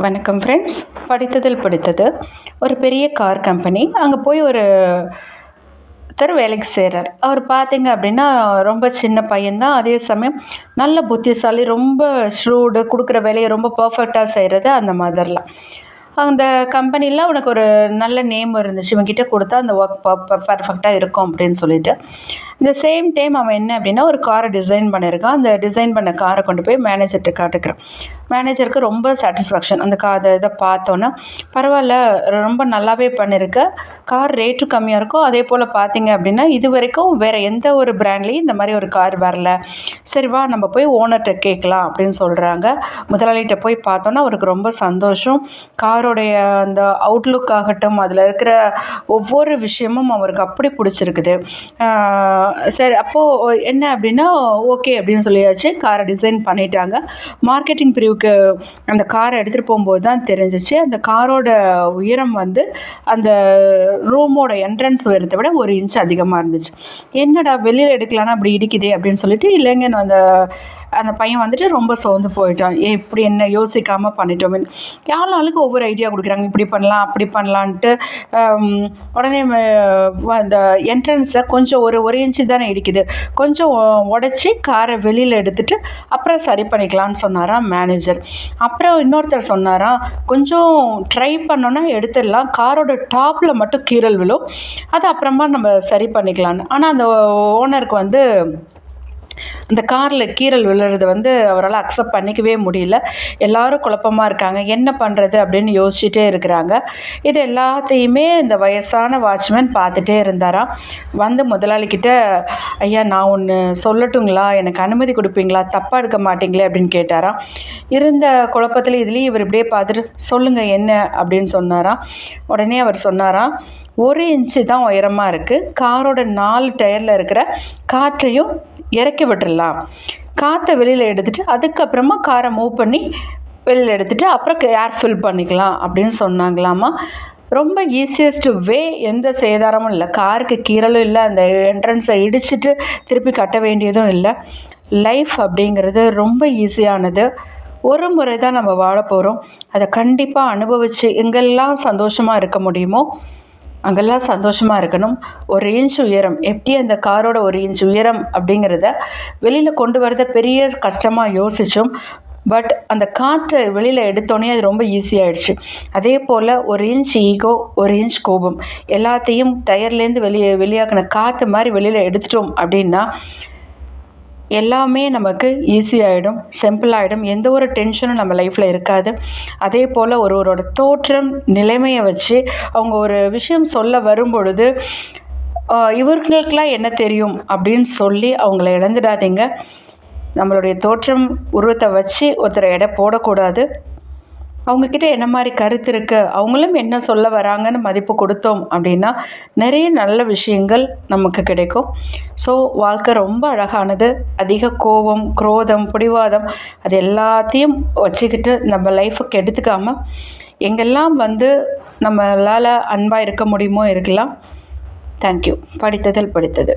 வணக்கம் ஃப்ரெண்ட்ஸ் படித்ததில் பிடித்தது ஒரு பெரிய கார் கம்பெனி அங்கே போய் ஒரு ஒருத்தர் வேலைக்கு சேர்றார். அவர் பார்த்தீங்க அப்படின்னா ரொம்ப சின்ன பையன்தான். அதே சமயம் நல்ல புத்திசாலி ரொம்ப ஷ்ரூடு கொடுக்குற வேலையை ரொம்ப பர்ஃபெக்டாக செய்கிறது அந்த மாதிரிலாம். அந்த கம்பெனியில் அவனுக்கு ஒரு நல்ல நேம் இருந்துச்சு. இவங்கிட்ட கொடுத்தா அந்த ஒர்க் பர்ஃபெக்டாக இருக்கும் அப்படின்னு சொல்லிட்டு. இந்த சேம் டைம் அவன் என்ன அப்படின்னா ஒரு காரை டிசைன் பண்ணியிருக்கான் அந்த டிசைன் பண்ண காரை கொண்டு போய் மேனேஜர்கிட்ட காட்டுக்கிறான். மேனேஜருக்கு ரொம்ப சாட்டிஸ்ஃபேக்ஷன் அந்த கா அதை இதை பார்த்தோன்னே பரவாயில்ல ரொம்ப நல்லாவே பண்ணியிருக்க கார் ரேட்டு கம்மியாக இருக்கும். அதே போல் பார்த்தீங்க அப்படின்னா இது வரைக்கும் வேறு எந்த ஒரு பிராண்ட்லேயும் இந்த மாதிரி ஒரு கார் வரல. சரி வா நம்ம போய் ஓனர்கிட்ட கேட்கலாம் அப்படின்னு சொல்கிறாங்க முதலாளிகிட்ட போய் பார்த்தோன்னா அவருக்கு ரொம்ப சந்தோஷம். காரோடைய அந்த அவுட்லுக் ஆகட்டும் அதில் இருக்கிற ஒவ்வொரு விஷயமும் அவருக்கு அப்படி பிடிச்சிருக்குது. சரி அப்போது என்ன அப்படின்னா ஓகே அப்படின்னு சொல்லியாச்சு. காரை டிசைன் பண்ணிட்டாங்க. மார்க்கெட்டிங் பிரிவுக்கு அந்த காரை எடுத்துகிட்டு போகும்போது தான் தெரிஞ்சிச்சு. அந்த காரோட உயரம் வந்து அந்த ரூமோட என்ட்ரன்ஸ் உயரத்தை விட ஒரு இன்ச் அதிகமாக இருந்துச்சு. என்னடா வெளியில் எடுக்கலான்னா அப்படி இடிக்குதே அப்படின்னு சொல்லிட்டு இளைஞன் அந்த அந்த பையன் வந்துட்டு ரொம்ப சோர்ந்து போயிட்டான். ஏ இப்படி என்ன யோசிக்காமல் பண்ணிட்டோமே? யார் ஆளுக்கு ஒவ்வொரு ஐடியா கொடுக்குறாங்க? இப்படி பண்ணலாம் அப்படி பண்ணலான்ட்டு. உடனே அந்த என்ட்ரன்ஸை கொஞ்சம் ஒரு ஒரு இன்ச்சு தானே இடிக்குது. கொஞ்சம் உடச்சி காரை வெளியில் எடுத்துகிட்டு அப்புறம் சரி பண்ணிக்கலான்னு சொன்னாராம் மேனேஜர் அப்புறம் இன்னொருத்தர் சொன்னாராம் கொஞ்சம் ட்ரை பண்ணோன்னா எடுத்துடலாம். காரோட டாப்பில் மட்டும் கீரல் விழும். அது அப்புறமா நம்ம சரி பண்ணிக்கலான்னு ஆனால் அந்த ஓனருக்கு வந்து இந்த காரில் கீரல் விழுறது வந்து அவரால் அக்செப்ட் பண்ணிக்கவே முடியல. எல்லாரும் குழப்பமாக இருக்காங்க. என்ன பண்ணுறது அப்படின்னு யோசிச்சுட்டே இருக்கிறாங்க. இது எல்லாத்தையுமே இந்த வயசான வாட்ச்மேன் பார்த்துட்டே இருந்தாராம். வந்து முதலாளிக்கிட்ட ஐயா நான் ஒன்று சொல்லட்டுங்களா? எனக்கு அனுமதி கொடுப்பீங்களா? தப்பாக எடுக்க மாட்டீங்களே? அப்படின்னு கேட்டாராம். இருந்த குழப்பத்தில் இதுலேயும் இவர் இப்படியே பார்த்துட்டு சொல்லுங்கள் என்ன? அப்படின்னு சொன்னாராம். உடனே அவர் சொன்னாராம் ஒரு இன்ச்சு தான் உயரமாக இருக்குது காரோட நாலு டயரில் இருக்கிற காற்றையும் இறக்கி விட்டுடலாம் காற்றை வெளியில் எடுத்துகிட்டு அதுக்கப்புறமா காரை மூவ் பண்ணி வெளியில் எடுத்துகிட்டு அப்புறம் ஏர் ஃபில் பண்ணிக்கலாம் அப்படின்னு சொன்னாங்களாமா ரொம்ப ஈஸியஸ்ட் வே எந்த சேதாரமும் இல்லை. காருக்கு கீரலும் இல்லை. அந்த என்ட்ரன்ஸை இடிச்சிட்டு திருப்பி கட்ட வேண்டியதும் இல்லை. லைஃப் அப்படிங்கிறது ரொம்ப ஈஸியானது ஒரு முறை தான் நம்ம வாழ போகிறோம் அதை கண்டிப்பாக அனுபவித்து எங்கெல்லாம் சந்தோஷமாக இருக்க முடியுமோ அங்கெல்லாம் சந்தோஷமாக இருக்கணும். ஒரு இன்ச் உயரம். எப்படி அந்த காரோட ஒரு இன்ச் உயரம் அப்படிங்கிறத வெளியில் கொண்டு வரத பெரிய கஷ்டமாக யோசித்தோம் பட் அந்த காற்றை வெளியில் எடுத்தோடனே அது ரொம்ப ஈஸியாகிடுச்சு அதே போல் ஒரு இன்ச் ஈகோ ஒரு இன்ச் கோபம். எல்லாத்தையும் டயர்லேருந்து வெளியே வெளியாக்கின காற்று மாதிரி வெளியில் எடுத்துட்டோம் அப்படின்னா எல்லாமே நமக்கு ஈஸியாகிடும் சிம்பிள் ஆகிடும் எந்த ஒரு டென்ஷனும் நம்ம லைஃப்பில் இருக்காது. அதே போல் ஒருவரோட தோற்றம் நிலைமையை வச்சு அவங்க ஒரு விஷயம் சொல்ல வரும்பொழுது இவர்களுக்கெல்லாம் என்ன தெரியும்? அப்படின்னு சொல்லி அவங்கள இழந்துடாதீங்க. நம்மளுடைய தோற்றம் உருவத்தை வச்சு ஒருத்தரை எடை போடக்கூடாது. அவங்கக்கிட்ட என்ன மாதிரி கருத்து இருக்குது அவங்களும் என்ன சொல்ல வராங்கன்னு மதிப்பு கொடுத்தோம் அப்படின்னா நிறைய நல்ல விஷயங்கள் நமக்கு கிடைக்கும். ஸோ வாழ்க்கை ரொம்ப அழகானது. அதிக கோபம் குரோதம் பிடிவாதம் அது எல்லாத்தையும் வச்சுக்கிட்டு நம்ம லைஃபுக்கு எடுத்துக்காமல் எங்கெல்லாம் வந்து நம்மளால் அன்பாக இருக்க முடியுமோ இருக்கலாம். தேங்க்யூ படித்ததில் படித்தது.